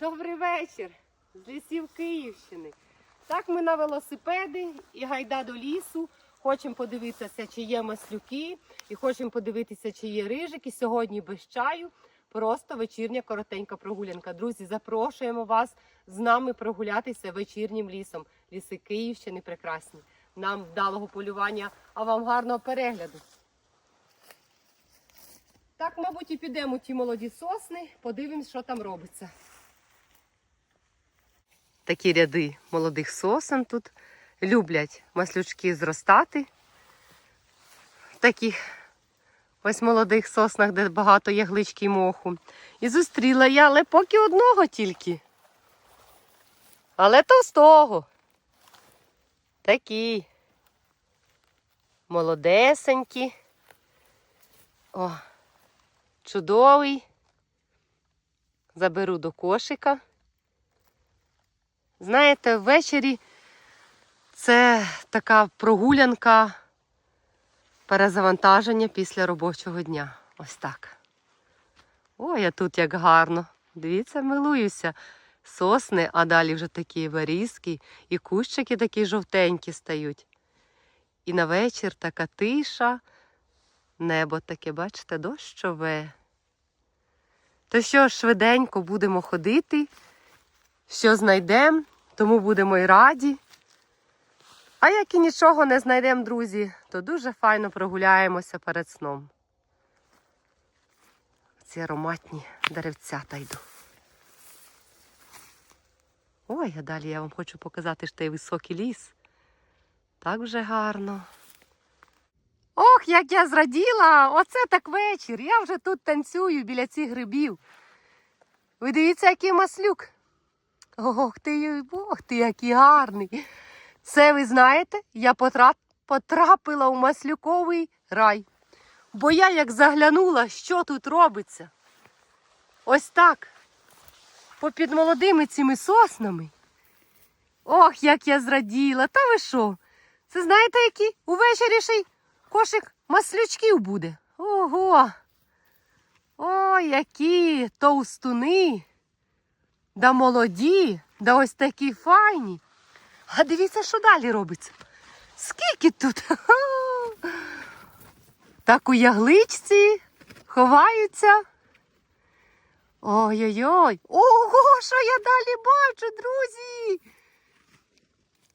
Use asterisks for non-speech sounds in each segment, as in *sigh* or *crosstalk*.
Добрий вечір з лісів Київщини. Так ми на велосипеді і гайда до лісу. Хочемо подивитися, чи є маслюки, і хочемо подивитися, чи є рижики. Сьогодні без чаю. Просто вечірня коротенька прогулянка. Друзі, запрошуємо вас з нами прогулятися вечірнім лісом. Ліси Київщини прекрасні. Нам вдалого полювання, а вам гарного перегляду. Так, мабуть, і підемо ті молоді сосни, подивимось, що там робиться. Такі ряди молодих сосен тут люблять маслючки зростати. В таких ось молодих соснах, де багато яглички й моху. І зустріла я, але поки одного тільки. Але товстого. Такі. Молодесенькі. О, чудовий. Заберу до кошика. Знаєте, ввечері це така прогулянка перезавантаження після робочого дня. Ось так. Ой, а тут як гарно. Дивіться, милуюся. Сосни, а далі вже такі варізки, і кущики такі жовтенькі стають. І на вечір така тиша, небо таке, бачите, дощове. То що, швиденько будемо ходити, що знайдемо, тому будемо й раді. А як і нічого не знайдемо, друзі, то дуже файно прогуляємося перед сном. Ці ароматні деревцята йду. Ой, а далі я вам хочу показати ж той високий ліс. Так вже гарно. Ох, як я зраділа! Оце так вечір. Я вже тут танцюю біля цих грибів. Ви дивіться, який маслюк. Ох ти, ох ти, який гарний. Це ви знаєте, я потрапила у маслюковий рай. Бо я як заглянула, що тут робиться. Ось так. Попід молодими цими соснами. Ох, як я зраділа. Та ви що? Це знаєте, які увечері ще й кошик маслючків буде. Ого. Ой, які товстуни. Да молоді, да ось такі файні. А дивіться, що далі робиться. Скільки тут? *laughs* Так у ягличці ховаються. Ой-ой-ой. Ого, що я далі бачу, друзі?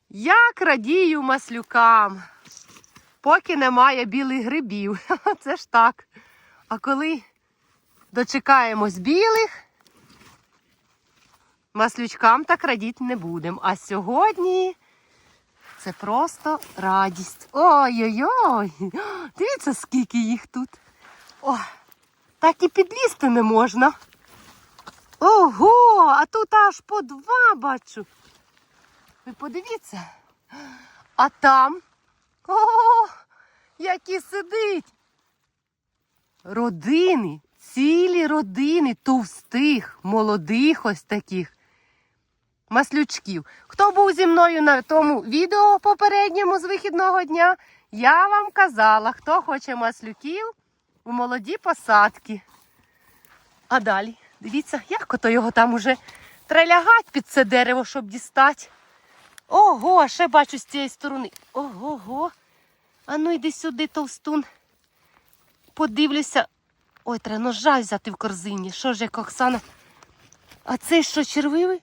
Як радію маслюкам, поки немає білих грибів. *laughs* Це ж так. А коли дочекаємось білих, маслючкам так радіти не будемо. А сьогодні це просто радість. Ой-ой-ой! *gasps* Дивіться, скільки їх тут. О, так і підлізти не можна. Ого, а тут аж по два бачу. Ви подивіться. А там. О, які сидить. Родини, цілі родини товстих, молодих ось таких маслючків. Хто був зі мною на тому відео попередньому з вихідного дня, я вам казала, хто хоче маслюків у молоді посадки. А далі, дивіться, як ото його там уже трелягать під це дерево, щоб дістати. Ого, ще бачу з цієї сторони. Ого-го. А ну йди сюди, товстун. Подивлюся. Ой, треба ножа взяти в корзині. Що ж як Оксана? А це що, червивий?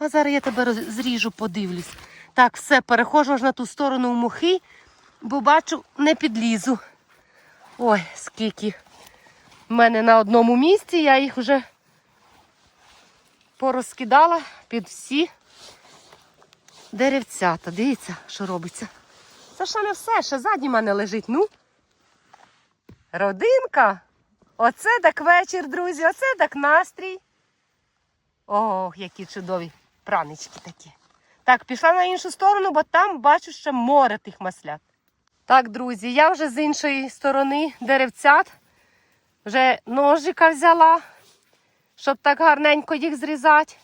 А зараз я тебе роз- зріжу, подивлюсь. Так, все, перехожу аж на ту сторону в мухи, бо бачу, не підлізу. Ой, скільки в мене на одному місці, я їх вже порозкидала під всі деревцята. Дивіться, що робиться. Це ще не все, ще ззаді мене лежить. Ну. Родинка. Оце так вечір, друзі, оце так настрій. Ох, які чудові пранички такі. Так, пішла на іншу сторону, бо там бачу ще море тих маслят. Так, друзі, я вже з іншої сторони деревцят вже ножика взяла, щоб так гарненько їх зрізати.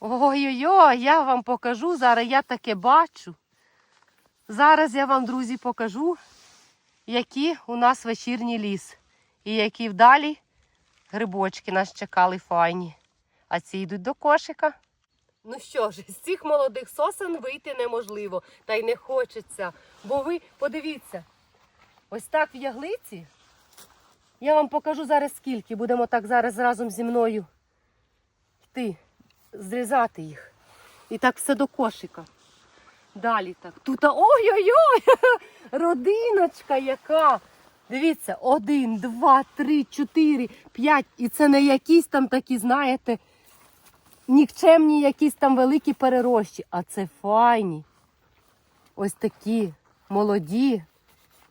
Ой-ой-ой, я вам покажу, зараз я таке бачу. Зараз я вам, друзі, покажу, які у нас вечірній ліс. І які вдалі грибочки нас чекали файні. А ці йдуть до кошика. Ну що ж, з цих молодих сосен вийти неможливо, та й не хочеться. Бо ви подивіться, ось так в яглиці. Я вам покажу зараз скільки. Будемо так зараз разом зі мною йти, зрізати їх. І так все до кошика. Далі так. Тут ой-ой-ой! *laughs* Родиночка яка! Дивіться, один, два, три, чотири, п'ять. І це не якісь там такі, знаєте, нікчемні якісь там великі перерощі, а це файні. Ось такі молоді,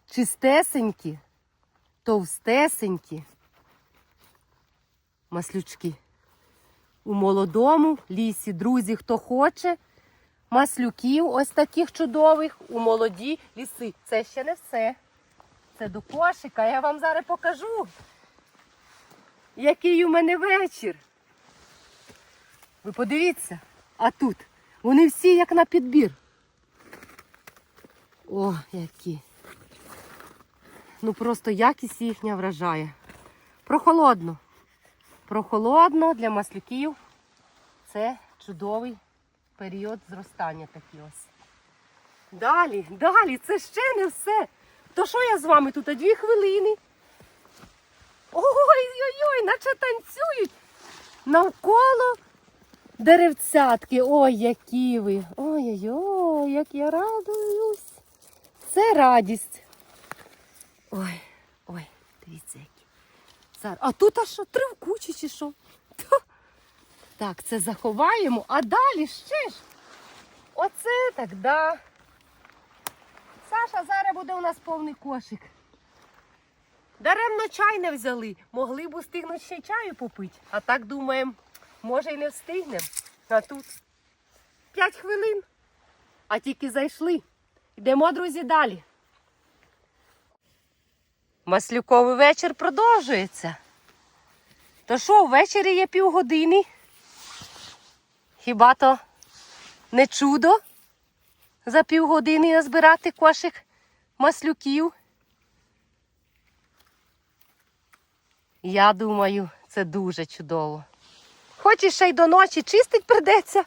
чистесенькі, товстесенькі маслючки. У молодому лісі, друзі, хто хоче, маслюків ось таких чудових у молоді ліси. Це ще не все. Це до кошика. Я вам зараз покажу, який у мене вечір. Ви подивіться, а тут вони всі як на підбір. О, які. Ну просто якість їхня вражає. Прохолодно. Прохолодно для маслюків. Це чудовий період зростання такий ось. Далі, далі, це ще не все. То що я з вами тут? А Дві хвилини. Ой-ой-ой, наче танцюють. Навколо деревцятки. Ой, які ви. Ой-ой-ой, як я радуюсь. Це радість. Ой, ой, дивіться які. А тут а що, тривкучі чи що? Так, це заховаємо, а далі ще ж. Оце так, да. Саша, зараз буде у нас повний кошик. Даремно чай не взяли. Могли б устигнути ще чаю попити. А так думаємо, може й не встигнемо. А тут п'ять хвилин. А тільки зайшли. Йдемо, друзі, далі. Маслюковий вечір продовжується. То що, ввечері є півгодини? Хіба то не чудо за півгодини назбирати кошик маслюків? Я думаю, це дуже чудово. Хоч і ще й до ночі чистить придеться,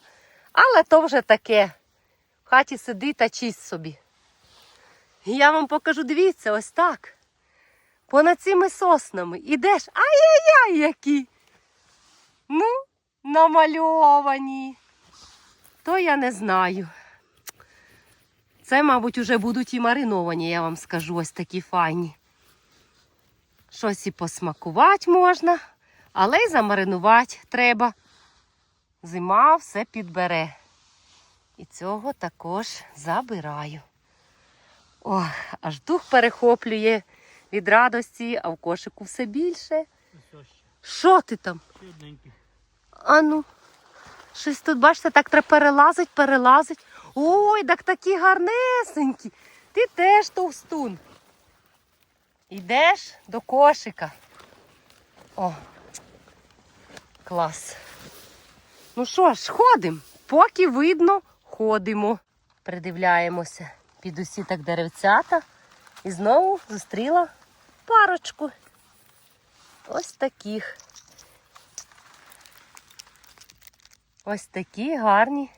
але то вже таке. В хаті сиди та чисть собі. І Я вам покажу, дивіться, ось так. Понад цими соснами ідеш. Ай-яй-яй, які. Ну, намальовані. То я не знаю. Це, мабуть, уже будуть і мариновані, я вам скажу, ось такі файні. Щось і посмакувати можна, але й замаринувати треба. Зима все підбере. І цього також забираю. Ох, аж дух перехоплює від радості, а в кошику все більше. Що ти там? Одненький. Ану, щось тут, бачите, так треба перелазить, перелазить. Ой, так такі гарнесенькі. Ти теж товстун. Йдеш до кошика. О, клас. Ну що ж, ходимо. Поки видно, ходимо. Придивляємося під усі так деревцята. І знову зустріла парочку. Ось таких. Ось такі гарні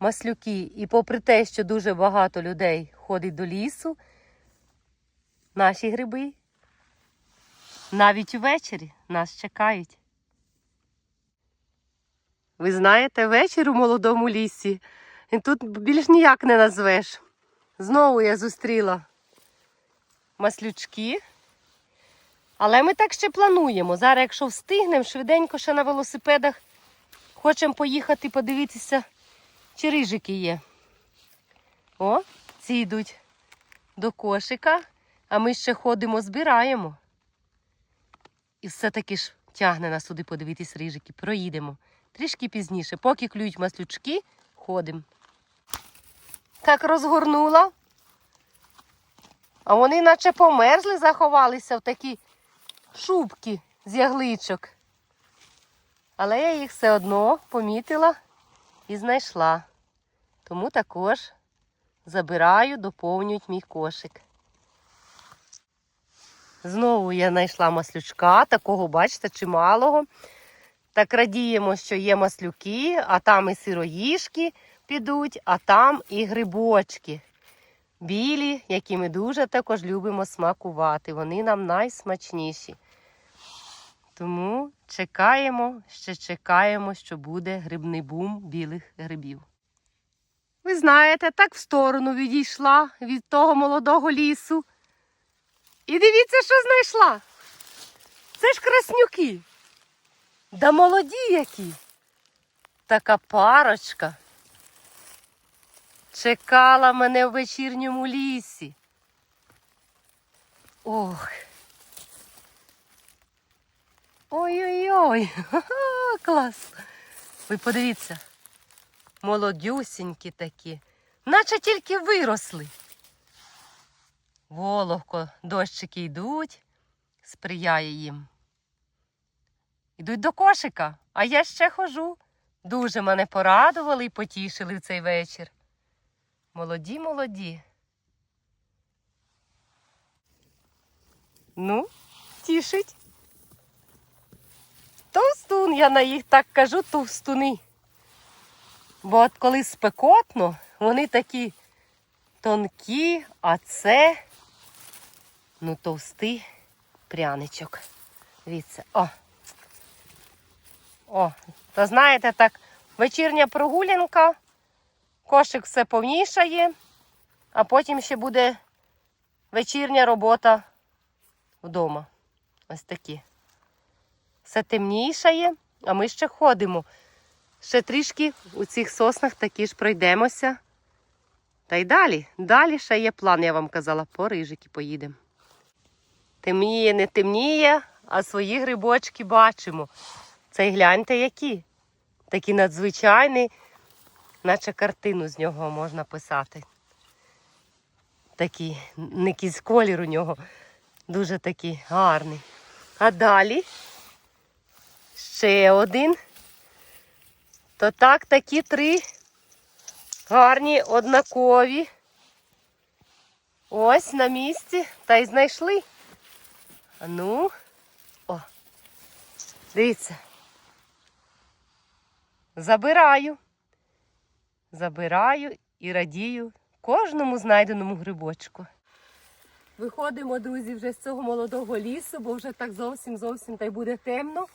маслюки. І попри те, що дуже багато людей ходить до лісу, наші гриби навіть увечері нас чекають. Ви знаєте, вечір у молодому лісі. І тут більш ніяк не назвеш. Знову я зустріла маслючки. Але ми так ще плануємо. Зараз, якщо встигнемо, швиденько ще на велосипедах хочемо поїхати подивитися, чи рижики є. О, ці йдуть до кошика, а ми ще ходимо, збираємо. І все-таки ж тягне нас туди подивитись рижики. Проїдемо. Трішки пізніше, поки клюють маслючки, ходимо. Так розгорнула. А вони наче померзли, заховалися в такі шубки з ягличок. Але я їх все одно помітила і знайшла. Тому також забираю, доповнюють мій кошик. Знову я знайшла маслючка, такого, бачите, чималого. Так радіємо, що є маслюки, а там і сироїшки підуть, а там і грибочки. Білі, які ми дуже також любимо смакувати. Вони нам найсмачніші. Тому чекаємо, ще чекаємо, що буде грибний бум білих грибів. Ви знаєте, так в сторону відійшла від того молодого лісу. І дивіться, що знайшла. Це ж краснюки. Да молоді які. Така парочка. Чекала мене в вечірньому лісі. Ох. Ой-ой-ой, *laughs* клас. Ви подивіться, молодюсінькі такі, наче тільки виросли. Вологко, дощики йдуть, сприяє їм. Йдуть до кошика, а я ще хожу. Дуже мене порадували і потішили в цей вечір. Молоді, молоді. Ну, тішить. Товстун, я на їх так кажу, товстуни. Бо от коли спекотно, вони такі тонкі, а це ну товстий пряничок. Дивіться, о. О, то знаєте, так, вечірня прогулянка, кошик все повнішає, а потім ще буде вечірня робота вдома. Ось такі. Все темнішає, а ми ще ходимо. Ще трішки у цих соснах таки ж пройдемося. Та й далі. Далі ще є план, я вам казала, по рижики поїдемо. Темніє, не темніє, а свої грибочки бачимо. Це й гляньте які. Такі надзвичайні, наче картину з нього можна писати. Такий, якийсь колір у нього. Дуже такий гарний. А далі ще один. То так, такі три гарні, однакові. Ось на місці. Та й знайшли. Ну, о, дивіться. Забираю. Забираю і радію кожному знайденому грибочку. Виходимо, друзі, вже з цього молодого лісу, бо вже так зовсім зовсім та й буде темно.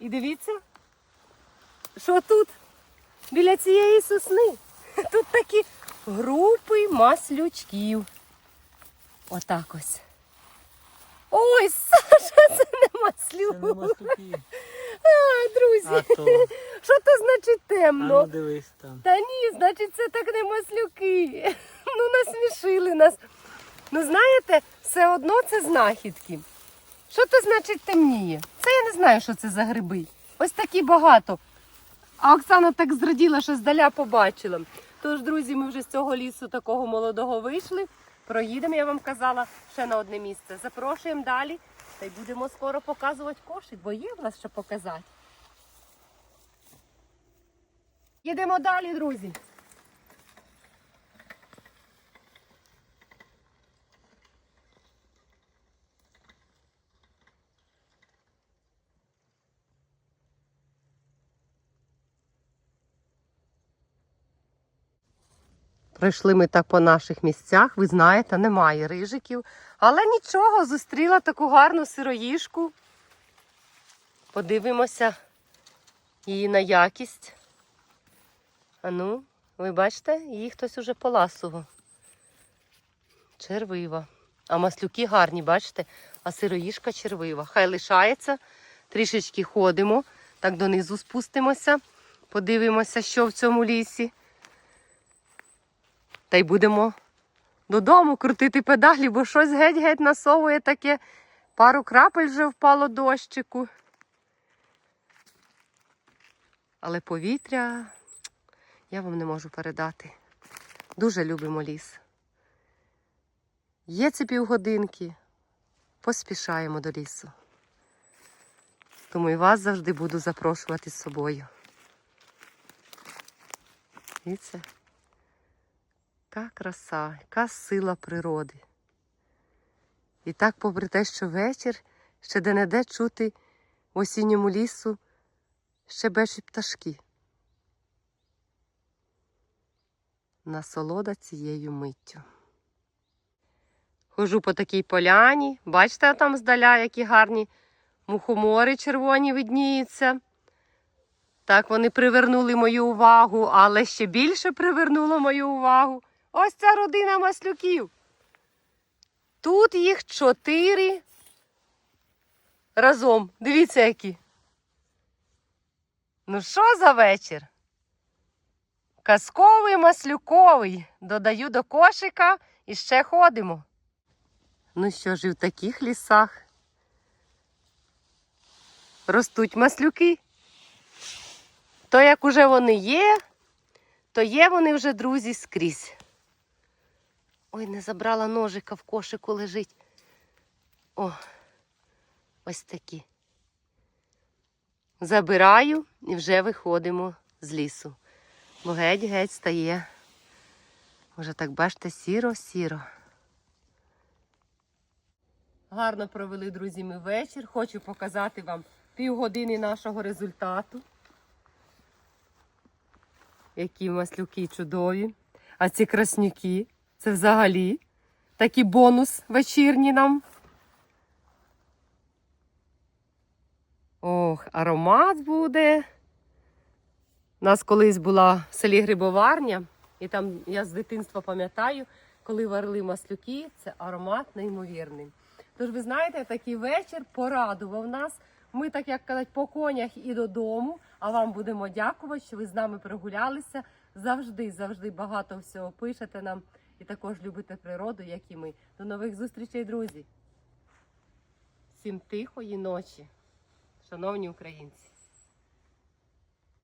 І дивіться, що тут біля цієї сосни. Тут такі групи маслючків. Отак ось. Ой, Саша, це не Це не. А, друзі, А то. Що то значить А темно? ну дивись там. Та ні, значить, це так не маслюки. *laughs* Ну, насмішили нас. Ну, знаєте, все одно це знахідки. Що то значить темніє? Це я не знаю, що це за гриби. Ось такі багато. А Оксана так зраділа, що здаля побачила. Тож, друзі, ми вже з цього лісу такого молодого вийшли. Проїдемо, я вам казала, ще на одне місце. Запрошуємо далі. Та й будемо скоро показувати кошик, бо є в нас що показати. Їдемо далі, друзі. Пройшли ми так по наших місцях, ви знаєте, немає рижиків. Але нічого, зустріла таку гарну сироїшку. Подивимося її на якість. А ну, ви бачите, її хтось уже поласував. Червива. А маслюки гарні, бачите? А сироїшка червива. Хай лишається. Трішечки ходимо, так донизу спустимося, подивимося, що в цьому лісі. Та й будемо додому крутити педалі, бо щось геть-геть насовує таке. Пару крапель вже впало дощику. Але повітря я вам не можу передати. Дуже любимо ліс. Є ці півгодинки, поспішаємо до лісу. Тому і вас завжди буду запрошувати з собою. Це. Яка краса, яка сила природи. І так, попри те, що вечір ще де-не-де чути в осінньому лісу ще щебечуть пташки. Насолода цією миттю. Хожу по такій поляні. Бачите, там здаля, які гарні мухомори червоні видніються. Так вони привернули мою увагу, але ще більше привернуло мою увагу. Ось ця родина маслюків. Тут їх чотири разом. Дивіться, які. Ну, що за вечір? Казковий маслюковий. Додаю до кошика і ще ходимо. Ну що ж, і в таких лісах ростуть маслюки. То як уже вони є, то є вони вже, друзі, скрізь. Ой, не забрала ножика в кошику лежить. О, ось такі. Забираю і вже виходимо з лісу. Бо геть-геть стає. Вже так бачите, сіро-сіро. Гарно провели, друзі, ми вечір. Хочу показати вам півгодини нашого результату. Які маслюки чудові. А ці краснюки це взагалі такий бонус вечірній нам. Ох, аромат буде. У нас колись була в селі Грибоварня, і там я з дитинства пам'ятаю, коли варили маслюки, це аромат неймовірний. Тож, ви знаєте, такий вечір порадував нас. Ми, так як кажуть, по конях і додому. А вам будемо дякувати, що ви з нами прогулялися. Завжди, завжди багато всього пишете нам і також любите природу, як і ми. До нових зустрічей, друзі. Всім тихої ночі, шановні українці.